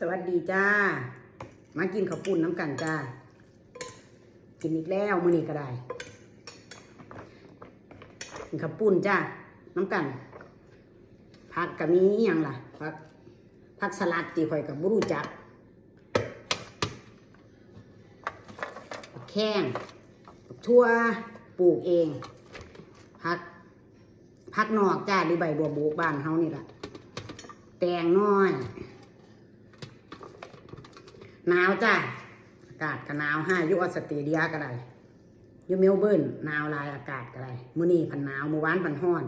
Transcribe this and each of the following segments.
สวัสดีจ้า มากินข้าวปุ้นน้ำกันจ้า กินอีกแล้วมื้อนี้ก็ได้ กินข้าวปุ้นจ้า น้ำกัน ผักก็มีอย่างล่ะ ผัก ผักสลัดตีข่อยกับบุรู้จักแข้งทั่วปลูกเอง ผัก ผักนอกจ้าหรือใบบัวบกบ้านเฮานี่ล่ะ แตงน้อย หนาวจ้าอากาศก็หนาวห้ายุออสเตรเลียก็ได้อยูเมลเบิร์นหนาวลายอากาศก็ได้มื้อนี้พันหนาวมื้อวานพันห้อน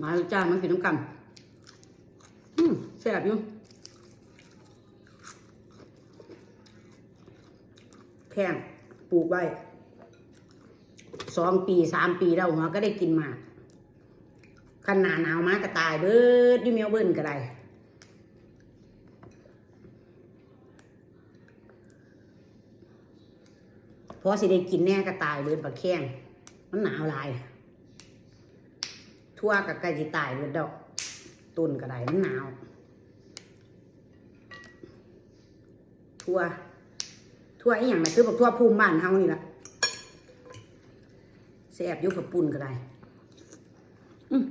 มาจ้ามันกินน้ำกันอืมแซ่บอยู่แพงปลูกไว้สองปีสามปีแล้วหัวก็ได้กินมา ขนาหนาวมากก็ตายเบิดยูเมลเบิร์นก็ได้พอสิได้กินแน่ก็ตายเบิดบักแข้งมันหนาวลาย ทั่วกับไก่จิตายเบิดดอกตุนก็ได้มันหนาว ทั่ว ทั่วอีหยังนะคือบอกทั่วภูมิบ้านเฮานี่ละแซ่บยุบกับปุ่นก็ได้ อืม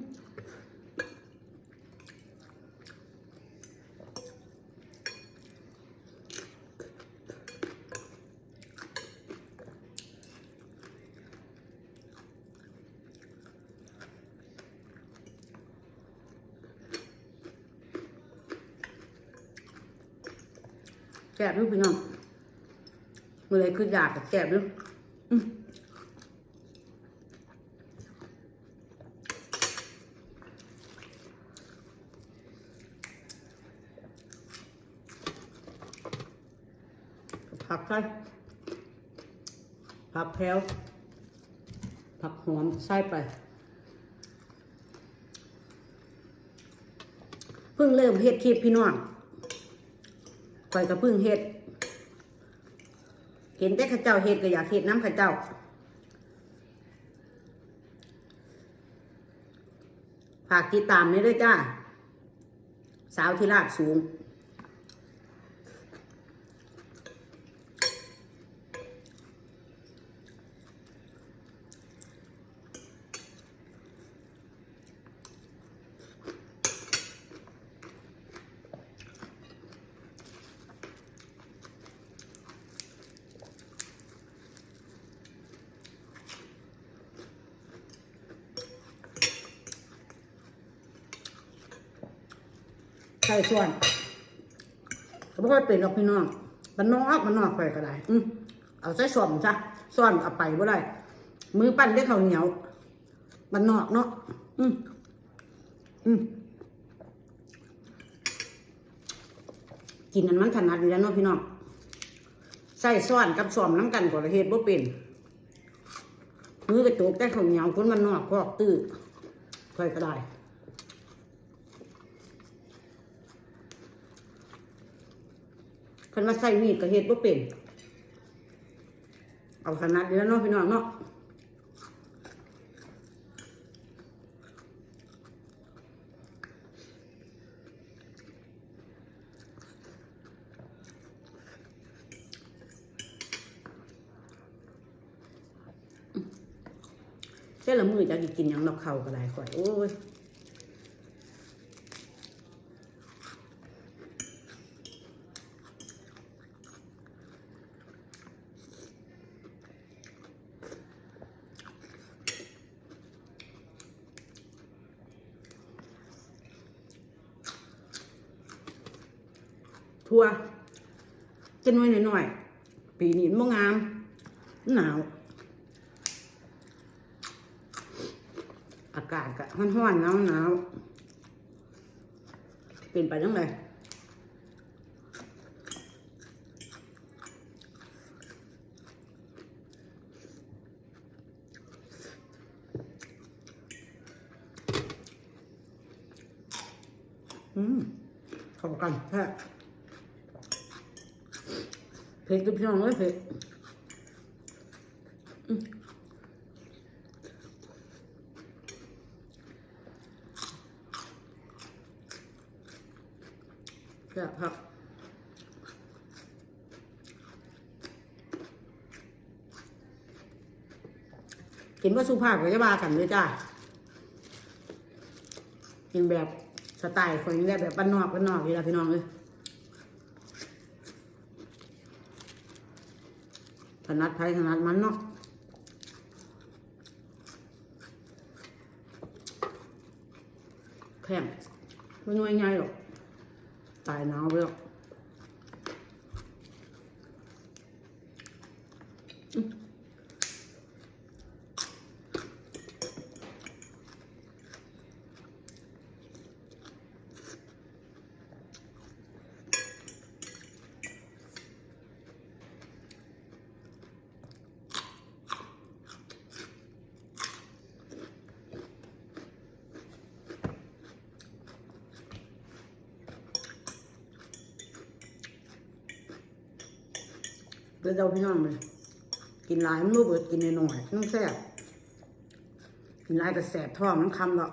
แซ่บอยู่พี่น้องเมื่อไรคืออยากกับแซ่บอยู่อืมผักใส่ผักแพรวผักหอมใส่ไป เพิ่งเริ่มเฮ็ดคลิปพี่น้อง ข่อยก็เพิ่งเห็ด เห็นแต่ข้าเจ้าเห็ดก็อยากเห็ดน้ำข้าเจ้า ฝากติดตามนี่ด้วยจ้า สาวที่ราบสูง ส่ส่วนก็บ่ค่อยเป็นหรอกพี่น้องมันนอกมันนอกไปก็ได้อืเอาใส่ส่วนจ้ะส่วนเอาไปบ่ได้มือปั้นได้ข้าวเหนียว มันนอกเนาะอืมอืมกินอันมันถนัดอยู่แล้วเนาะพี่น้องใส่ซ้อนกับซ้อมน้ำกันก็ละเฮ็ดบ่เป็นมือกระตุกแต่ข้าวเหนียวคนมันนอกพอกตื้อค่อยก็ได้ คันมาใส่มีดก็เฮ็ดบ่เป็น เอาขนาดนี้แล้วเนาะพี่น้องเนาะเจ้าละมือจะกินหยังนอกเข่าก็ได้ข่อยโอ้ย ทั่วจะน้อยหน่อยๆปีนี้มันงาม หนาว อากาศก็ร้อนๆหนาวหนาวเป็นไปยังไงอืมข้ากันแท้ เผ็ดกับพี่น้องเลยเผ็ดแบบผักกินว่าสุภาพก็จะมากันด้วยจ้ากินแบบสไตล์คนนี้แบบบ้านนอกบ้านนอกเวลาพี่น้องเลย ถนัดไทยถนัดมันเนาะแข็งไม่น่วยง่ายหรอกตายหนาวไปหรอก เดี๋ยวเราพี่น้องเลยกินหลายมันบ่เบิดกินน้อยๆต้องแซ่บกินหลายแต่แสบท้องมันคำหรอก